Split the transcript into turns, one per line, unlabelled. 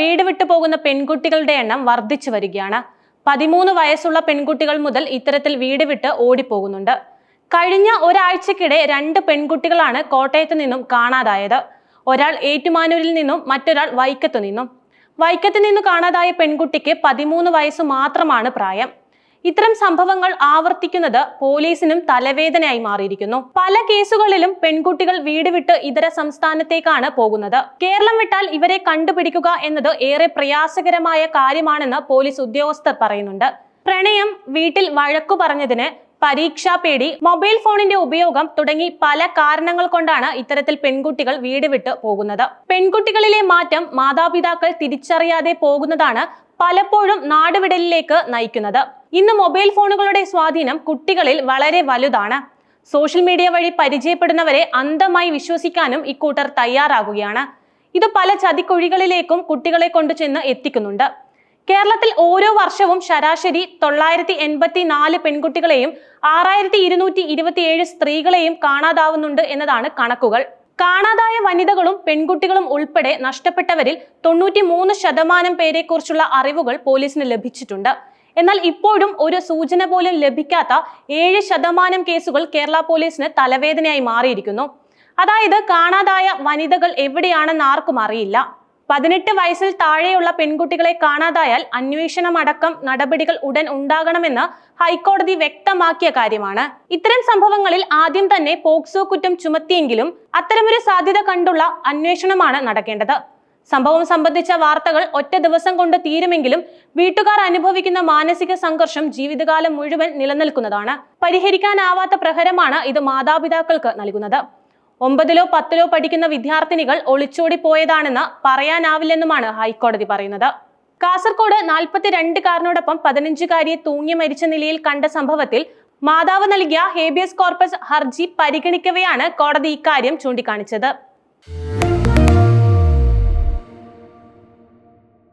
വീട് വിട്ടു പോകുന്ന പെൺകുട്ടികളുടെ എണ്ണം വർദ്ധിച്ചു വരികയാണ്. പതിമൂന്ന് വയസ്സുള്ള പെൺകുട്ടികൾ മുതൽ ഇത്തരത്തിൽ വീട് വിട്ട് ഓടിപ്പോകുന്നുണ്ട്. കഴിഞ്ഞ ഒരാഴ്ചക്കിടെ രണ്ട് പെൺകുട്ടികളാണ് കോട്ടയത്ത് നിന്നും കാണാതായത്. ഒരാൾ ഏറ്റുമാനൂരിൽ നിന്നും മറ്റൊരാൾ വൈക്കത്തു നിന്നും. വൈക്കത്ത് നിന്ന് കാണാതായ പെൺകുട്ടിക്ക് പതിമൂന്ന് വയസ്സ് മാത്രമാണ് പ്രായം. ഇത്തരം സംഭവങ്ങൾ ആവർത്തിക്കുന്നത് പോലീസിനും തലവേദനയായി മാറിയിരിക്കുന്നു. പല കേസുകളിലും പെൺകുട്ടികൾ വീട് വിട്ട് ഇതര സംസ്ഥാനത്തേക്കാണ് പോകുന്നത്. കേരളം വിട്ടാൽ ഇവരെ കണ്ടുപിടിക്കുക എന്നത് ഏറെ പ്രയാസകരമായ കാര്യമാണെന്ന് പോലീസ് ഉദ്യോഗസ്ഥർ പറയുന്നുണ്ട്. പ്രണയം വീട്ടിൽ വഴക്കു പറഞ്ഞതിന് പരീക്ഷാ പേടി മൊബൈൽ ഫോണിന്റെ ഉപയോഗം തുടങ്ങി പല കാരണങ്ങൾ കൊണ്ടാണ് ഇത്തരത്തിൽ പെൺകുട്ടികൾ വീട് വിട്ട് പോകുന്നത്. പെൺകുട്ടികളിലെ മാറ്റം മാതാപിതാക്കൾ തിരിച്ചറിയാതെ പോകുന്നതാണ് പലപ്പോഴും നാടുവിടലിലേക്ക് നയിക്കുന്നത്. ഇന്ന് മൊബൈൽ ഫോണുകളുടെ സ്വാധീനം കുട്ടികളിൽ വളരെ വലുതാണ്. സോഷ്യൽ മീഡിയ വഴി പരിചയപ്പെടുന്നവരെ അന്ധമായി വിശ്വസിക്കാനും ഇക്കൂട്ടർ തയ്യാറാകുകയാണ്. ഇത് പല ചതിക്കുഴികളിലേക്കും കുട്ടികളെ കൊണ്ടുചെന്ന് എത്തിക്കുന്നുണ്ട്. കേരളത്തിൽ ഓരോ വർഷവും ശരാശരി തൊള്ളായിരത്തി എൺപത്തി നാല് പെൺകുട്ടികളെയും ആറായിരത്തി ഇരുന്നൂറ്റി ഇരുപത്തിയേഴ് സ്ത്രീകളെയും കാണാതാവുന്നുണ്ട് എന്നതാണ് കണക്കുകൾ. കാണാതായ വനിതകളും പെൺകുട്ടികളും ഉൾപ്പെടെ നഷ്ടപ്പെട്ടവരിൽ തൊണ്ണൂറ്റി മൂന്ന് ശതമാനം പേരെക്കുറിച്ചുള്ള അറിവുകൾ പോലീസിന് ലഭിച്ചിട്ടുണ്ട്. എന്നാൽ ഇപ്പോഴും ഒരു സൂചന പോലും ലഭിക്കാത്ത ഏഴ് ശതമാനം കേസുകൾ കേരള പോലീസിന് തലവേദനയായി മാറിയിരിക്കുന്നു. അതായത് കാണാതായ വനിതകൾ എവിടെയാണെന്ന് ആർക്കും അറിയില്ല. പതിനെട്ട് വയസ്സിൽ താഴെയുള്ള പെൺകുട്ടികളെ കാണാതായാൽ അന്വേഷണം അടക്കം നടപടികൾ ഉടൻ ഉണ്ടാകണമെന്ന് ഹൈക്കോടതി വ്യക്തമാക്കിയ കാര്യമാണ്. ഇത്തരം സംഭവങ്ങളിൽ ആദ്യം തന്നെ പോക്സോ കുറ്റം ചുമത്തിയെങ്കിലും അത്തരമൊരു സാധ്യത കണ്ടുള്ള അന്വേഷണമാണ് നടക്കേണ്ടത്. സംഭവം സംബന്ധിച്ച വാർത്തകൾ ഒറ്റ ദിവസം കൊണ്ട് തീരുമെങ്കിലും വീട്ടുകാർ അനുഭവിക്കുന്ന മാനസിക സംഘർഷം ജീവിതകാലം മുഴുവൻ നിലനിൽക്കുന്നതാണ്. പരിഹരിക്കാനാവാത്ത പ്രഹരമാണ് ഇത് മാതാപിതാക്കൾക്ക് നൽകുന്നത്. ഒമ്പതിലോ പത്തിലോ പഠിക്കുന്ന വിദ്യാർത്ഥിനികൾ ഒളിച്ചോടി പോയതാണെന്ന് പറയാനാവില്ലെന്നുമാണ് ഹൈക്കോടതി പറയുന്നത്. കാസർകോട് നാൽപ്പത്തിരണ്ടുകാരനോടൊപ്പം പതിനഞ്ചുകാരിയെ തൂങ്ങി മരിച്ച നിലയിൽ കണ്ട സംഭവത്തിൽ മാതാവ് നൽകിയ ഹേബിയസ് കോർപ്പസ് ഹർജി പരിഗണിക്കവെയാണ് കോടതി ഇക്കാര്യം ചൂണ്ടിക്കാണിച്ചത്.